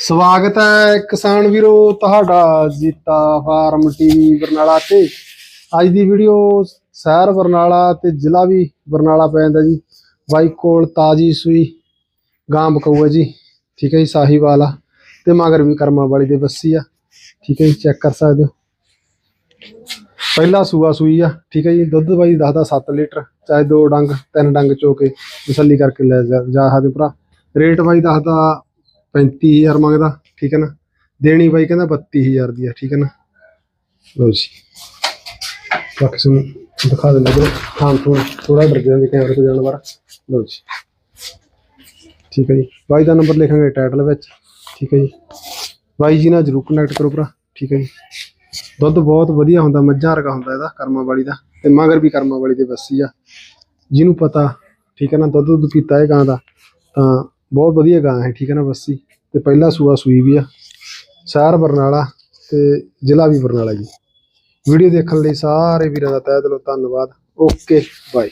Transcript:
ਸਵਾਗਤ ਹੈ ਕਿਸਾਨ ਵੀਰੋ, ਤੁਹਾਡਾ ਜੀਤਾ ਫਾਰਮ ਟੀਵੀ ਬਰਨਾਲਾ ਤੇ। ਅੱਜ ਦੀ ਵੀਡੀਓ ਸ਼ਹਿਰ ਬਰਨਾਲਾ ਤੇ ਜ਼ਿਲ੍ਹਾ ਵੀ ਬਰਨਾਲਾ ਪੈ ਜਾਂਦਾ ਜੀ। ਬਾਈ ਕੋਲ ਤਾਜੀ ਸੂਈ ਗਾਂ ਬਕਊ ਹੈ ਜੀ। ਠੀਕ ਹੈ ਜੀ ਸਾਹੀਵਾਲ ਆ ਤੇ ਮਗਰ ਵੀ ਕਰਮਾ ਵਾਲੀ ਦੇ ਬੱਸੀ ਆ। ਠੀਕ ਹੈ ਜੀ ਚੈੱਕ ਕਰ ਸਕਦੇ ਹੋ। ਪਹਿਲਾ ਸੂਆ ਸੂਈ ਆ। ਠੀਕ ਹੈ ਜੀ, ਦੁੱਧ ਬਾਈ ਦੱਸਦਾ 7 ਲੀਟਰ, ਚਾਹੇ ਦੋ ਡੰਗ, ਤਿੰਨ ਡੰਗ ਚੋ ਕੇ ਤਸੱਲੀ ਕਰਕੇ ਲੈ ਜਾ ਸਕਦੇ ਭਰਾ। ਰੇਟ ਬਾਈ ਦੱਸਦਾ 35000 ਮੰਗਦਾ, ਠੀਕ ਹੈ ਨਾ? ਦੇਣੀ ਬਾਈ ਕਹਿੰਦਾ 32000 ਦੀ ਆ, ਠੀਕ ਹੈ ਨਾ? ਲਓ ਜੀ। ਬਾਕੀ ਤੁਹਾਨੂੰ ਦਿਖਾ ਦਿੰਦੇ ਬਰੋ ਹਾਂ ਥੋੜਾ ਥੋੜਾ ਡਰ ਜਾਂਦੇ ਕੈਮਰੇ ਤੋਂ ਜਾਣ ਵਾਰਾ ਲਓ ਜੀ। ਠੀਕ ਹੈ ਜੀ। ਬਾਈ ਦਾ ਨੰਬਰ ਲਿਖਾਂਗੇ ਟਾਈਟਲ ਵਿੱਚ। ਠੀਕ ਹੈ ਜੀ। ਬਾਈ ਜੀ ਨਾਲ ਜਰੂਰ ਕਨੈਕਟ ਕਰੋ ਭਰਾ। ਠੀਕ ਹੈ ਜੀ। ਦੁੱਧ ਬਹੁਤ ਵਧੀਆ ਹੁੰਦਾ, ਮੱਝਾਂ ਵਰਗਾ ਹੁੰਦਾ ਇਹਦਾ, ਕਰਮਾ ਵਾਲੀ ਦਾ। ਤੇ ਮਗਰ ਵੀ ਕਰਮਾ ਵਾਲੀ ਦੇ ਬੱਸੀ ਆ। ਜਿਹਨੂੰ ਪਤਾ, ਠੀਕ ਹੈ ਨਾ ਦੁੱਧ ਦੁੱਧ ਪੀਤਾ ਇਹ ਗਾਂ ਦਾ, ਤਾਂ ਬਹੁਤ ਵਧੀਆ ਗਾਂ ਹੈ, ਠੀਕ ਹੈ ਨਾ ਬੱਸੀ ਤੇ ਪਹਿਲਾ ਸੂਆ ਸੂਈ ਵੀ ਆ। ਸ਼ਹਿਰ ਬਰਨਾਲਾ ਤੇ ਜ਼ਿਲ੍ਹਾ ਵੀ ਬਰਨਾਲਾ ਜੀ। ਵੀਡੀਓ ਦੇਖਣ ਲਈ ਸਾਰੇ ਵੀਰਾਂ ਦਾ ਤਹਿ ਦਿਲੋਂ ਧੰਨਵਾਦ। Okay, bye.